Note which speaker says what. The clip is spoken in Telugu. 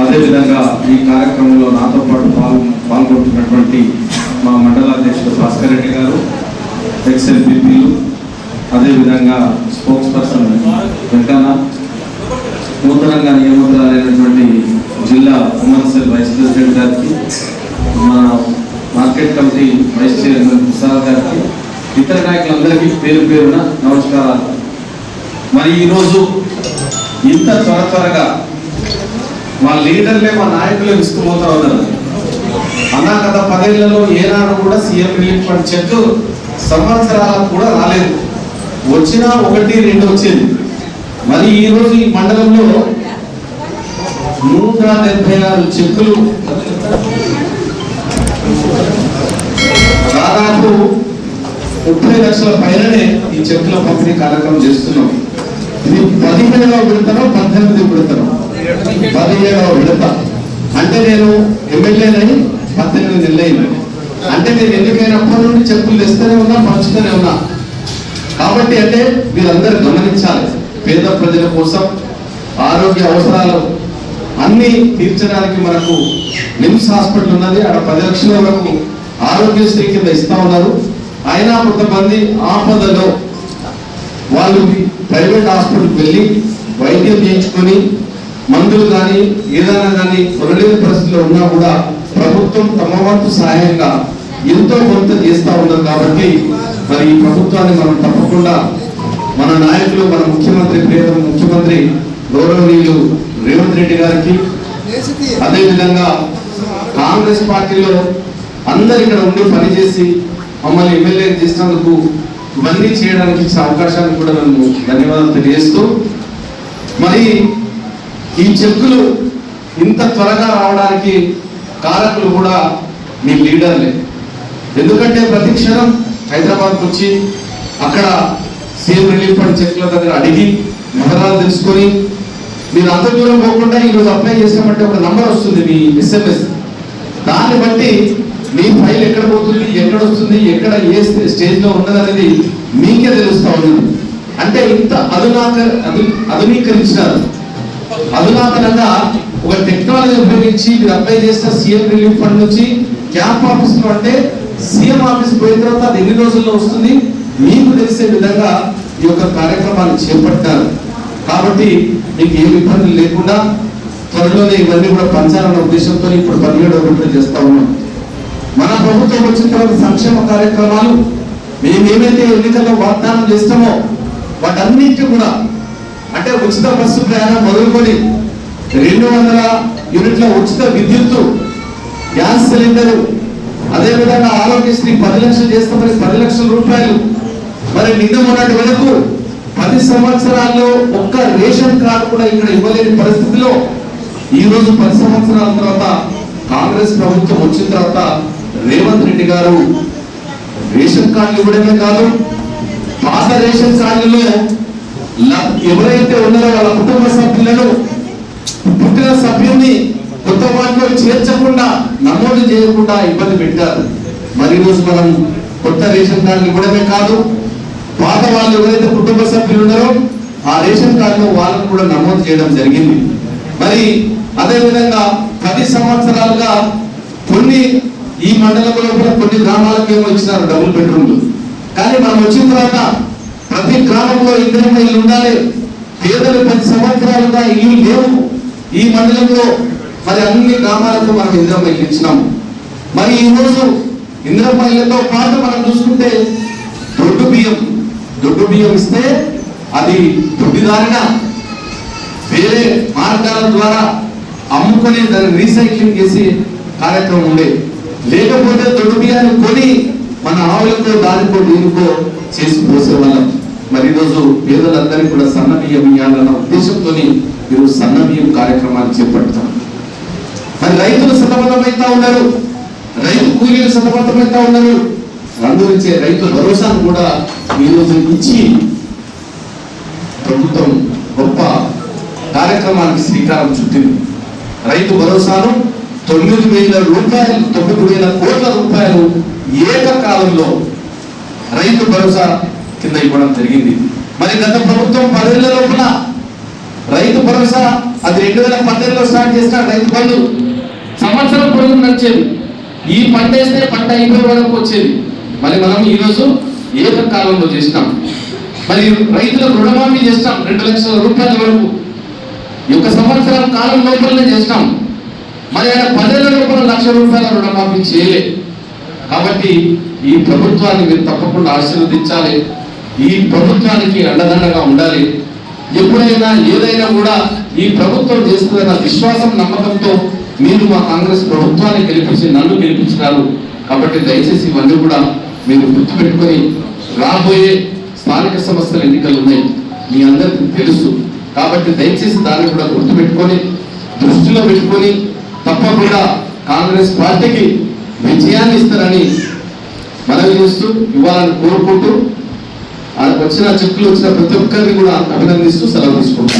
Speaker 1: అదేవిధంగా ఈ కార్యక్రమంలో నాతో పాటు పాల్గొ పాల్గొంటున్నటువంటి మా మండలాధ్యక్షుడు భాస్కర్ రెడ్డి గారు ఎక్స్ఎల్పిపిలు అదేవిధంగా స్పోక్స్ పర్సన్ వెంకన్న నూతనంగా నియమితులైనటువంటి జిల్లా ఉమెన్ సెల్ వైస్ ప్రెసిడెంట్ గారికి మన market committee vice chairman Prasad గారికి ఇతర నాయకులందరికీ పేరు పేరున నమస్కారాలు. మరి ఈరోజు ఇంత త్వర త్వరగా మా లీడర్లే మా నాయకులే విసుకుపోతా ఉన్నారు అన్నా కదా పదేళ్ళలో ఏనాడు కూడా సీఎం రిలీఫ్ ఫండ్ చెక్ సంవత్సరాలకు కూడా రాలేదు. వచ్చినా ఒకటి రెండు వచ్చింది. మరి ఈరోజు ఈ మండలంలో నూట డెబ్బై ఆరు చెక్కులు. దాదాపు ముప్పై లక్షల పైననే ఈ చెక్కుల పంపిణీ కార్యక్రమం చేస్తున్నాం. ఇది పదిహేనులో విడతలో పద్దెనిమిది విడతలో పదిహేడవ విడత. అంటే నేను ఎమ్మెల్యేనని పద్దెనిమిది నెలలైంది అంటే నేను ఎన్నికైనప్పటి నుండి చెప్పులు తెస్తూనే ఉన్నా పంచుతూనే ఉన్నా. కాబట్టి అంటే మీరందరూ గమనించాలి. పేద ప్రజల కోసం ఆరోగ్య అవసరాలు అన్ని తీర్చడానికి మనకు నిమ్స్ హాస్పిటల్ ఉన్నది. అక్కడ పది లక్షల వరకు ఆరోగ్యశ్రీ కింద ఇస్తా ఉన్నారు. అయినా కొంతమంది ఆపదలో వాళ్ళు ప్రైవేట్ హాస్పిటల్కి వెళ్ళి వైద్యం చేయించుకొని మందులు కానీ ఏదైనా కానీ కొనలేని పరిస్థితిలో ఉన్నా కూడా ప్రభుత్వం తమ వంతు సహాయంగా ఎంతో కొంత చేస్తూ ఉన్నారు కాబట్టి మరి ఈ ప్రభుత్వాన్ని మనం తప్పకుండా మన నాయకులు మన ముఖ్యమంత్రి ప్రియతమ ముఖ్యమంత్రి గౌరవనీయులు రేవంత్ రెడ్డి గారికి అదేవిధంగా కాంగ్రెస్ పార్టీలో అందరు ఇక్కడ ఉండి పనిచేసి మమ్మల్ని ఎమ్మెల్యే చేసినందుకు ఇవన్నీ చేయడానికి ఇచ్చిన అవకాశాన్ని కూడా నన్ను ధన్యవాదాలు తెలియజేస్తూ మరి ఈ చెక్కులు ఇంత త్వరగా రావడానికి కారకులు కూడా మీ లీడర్లే. ఎందుకంటే ప్రతి క్షణం హైదరాబాద్కి వచ్చి అక్కడ సీఎం రిలీఫ్ ఫండ్ చెక్ల దగ్గర అడిగి వివరాలు తెలుసుకొని మీరు అంత దూరం పోకుండా ఈరోజు అప్లై చేసామంటే ఒక నంబర్ వస్తుంది మీ ఎస్ఎంఎస్ దాన్ని బట్టి మీ ఫైల్ ఎక్కడ పోతుంది ఎక్కడ వస్తుంది ఎక్కడ ఏ స్టేజ్లో ఉన్నదనేది ఉన్నది అనేది మీకే తెలుస్తూ ఉంది అంటే ఇంత అధునాక అధు- అధునీకరించినారు. అధునాతనంగా ఒక టెక్నాలజీ ఉపయోగించి మీరు అప్లై చేసిన సీఎం రిలీఫ్ ఫండ్ నుంచి క్యాంప్ ఆఫీస్లో అంటే సీఎం ఆఫీస్ పోయిన తర్వాత అది ఎన్ని రోజుల్లో వస్తుంది? మీకు తెలిసే విధంగా ఈ యొక్క కార్యక్రమాన్ని చేపట్టారు. కాబట్టి మీకు ఏమి ఇబ్బందులు లేకుండా త్వరలోనే ఇవన్నీ కూడా పంచాలన్న ఉద్దేశంతో ఇప్పుడు పదిహేడు ఒకటి చేస్తా ఉన్నాం. మన ప్రభుత్వం వచ్చిన తర్వాత సంక్షేమ కార్యక్రమాలు మేమేమైతే ఎన్నికల్లో వాగ్దానం చేస్తామో వాటన్నిటి కూడా అంటే ఉచిత బస్సు ప్రయాణం మొదలుకొని రెండు వందల యూనిట్ల ఉచిత విద్యుత్తు గ్యాస్ సిలిండరు అదేవిధంగా ఆరోగ్యశ్రీ పది లక్షలు చేస్తామని పది లక్షల రూపాయలు. మరి నిన్న మొన్నటి వరకు పది సంవత్సరాల్లో ఒక్క రేషన్ కార్డు కూడా ఇక్కడ ఇవ్వలేని పరిస్థితిలో ఈ రోజు పది సంవత్సరాల తర్వాత కాంగ్రెస్ ప్రభుత్వం వచ్చిన తర్వాత రేవంత్ రెడ్డి గారు రేషన్ కార్డులు ఇవ్వడమే కాదు పాత రేషన్ కార్డులలో ఎవరైతే ఉన్నారో వాళ్ళ కుటుంబ సభ్యులను పుట్టిన సభ్యుల్ని కొత్త వాటిలో చేర్చకుండా నమోదు చేయకుండా ఇబ్బంది పెట్టారు. మరి రోజు మనం కొత్త రేషన్ కార్డులు ఇవ్వడమే కాదు పాత వాళ్ళు ఎవరైతే కుటుంబ సభ్యులు ఉన్నారో ఆ రేషన్ కార్డులో వాళ్ళను కూడా నమోదు చేయడం జరిగింది. మరి అదే విధంగా పది సంవత్సరాలుగా కొన్ని ఈ మండలంలో కూడా కొన్ని గ్రామాలకు ఏమో ఇచ్చినారు డబుల్ బెడ్రూమ్లు. కానీ మనం వచ్చిన తర్వాత ప్రతి గ్రామంలో ఇద్దరు ఇల్లు ఉండాలి. పేదలు పది సంవత్సరాలుగా ఇల్లు లేవు. ఈ మండలంలో మరి అన్ని గ్రామాలకు మనం ఇంద్రమ్మ ఇల్లు ఇచ్చినాము మరి ఈ రోజు ఇళ్ళతో పాటు మనం చూసుకుంటే దొడ్డు బియ్యం. దొడ్డు బియ్యం ఇస్తే అది దొడ్డిదారిన వేరే మార్గాల ద్వారా అమ్ముకొని దాన్ని రీసైక్లింగ్ చేసి కార్యక్రమం ఉండే. లేకపోతే దొడ్డు బియ్యాన్ని కొని మన ఆవులతో దానికో దీనికో చేసి పోసేవాళ్ళం. మరి ఈరోజు పేదలందరికీ కూడా సన్న బియ్యం ఇవ్వాలన్న ఉద్దేశంతో ఈరోజు సన్న బియ్యం కార్యక్రమాన్ని చేపడతాం. మరి రైతులు సతమతమైతా ఉన్నారు. రైతు కూలీలు సతమతమైతా ఉన్నారు. అందుగురించే రైతు భరోసాను కూడా ఈరోజు ఇచ్చి ప్రభుత్వం గొప్ప కార్యక్రమానికి శ్రీకారం చుట్టింది. రైతు భరోసాను తొమ్మిది వేల రూపాయలు తొమ్మిది వేల కోట్ల రూపాయలు ఏకకాలంలో రైతు భరోసా కింద ఇవ్వడం జరిగింది. మరి గత ప్రభుత్వం పదేళ్ళ లోపల రైతు భరోసా అది రెండు వేల పదేళ్ళలో స్టార్ట్ చేసిన రైతు బంధు సంవత్సరం పొడుగు నడిచేది. ఈ పంట వేస్తే పంట అయిపోయే వరకు వచ్చేది. మరి మనం ఈరోజు ఏకకాలంలో చేసినాం. మరి రైతులకు రుణమాఫీ చేస్తాం రెండు లక్షల రూపాయల వరకు. ఈ సంవత్సరం కాలం లోపలనే చేస్తాం మరి ఆయన పదేళ్ళ లోపల లక్ష రూపాయల రుణమాఫీ చేయలే. కాబట్టి ఈ ప్రభుత్వాన్ని మీరు తప్పకుండా ఆశీర్వదించాలి. ఈ ప్రభుత్వానికి అండదండగా ఉండాలి. ఎప్పుడైనా ఏదైనా కూడా ఈ ప్రభుత్వం చేస్తుందన్న విశ్వాసం నమ్మకంతో మీరు మా కాంగ్రెస్ ప్రభుత్వాన్ని గెలిపించి నన్ను గెలిపించినారు. కాబట్టి దయచేసి ఇవన్నీ కూడా మీరు గుర్తుపెట్టుకొని రాబోయే స్థానిక సంస్థల ఎన్నికలు ఉన్నాయి. మీ అందరికీ తెలుసు. కాబట్టి దయచేసి దాన్ని కూడా గుర్తుపెట్టుకొని దృష్టిలో పెట్టుకొని తప్పకుండా కాంగ్రెస్ పార్టీకి విజయాన్ని ఇస్తారని మనవి చేస్తూ ఇవ్వాలని కోరుకుంటూ ఆ వచ్చిన చెక్కులు వచ్చిన ప్రతి ఒక్కరిని కూడా అభినందిస్తూ సెలవు తీసుకుంటాను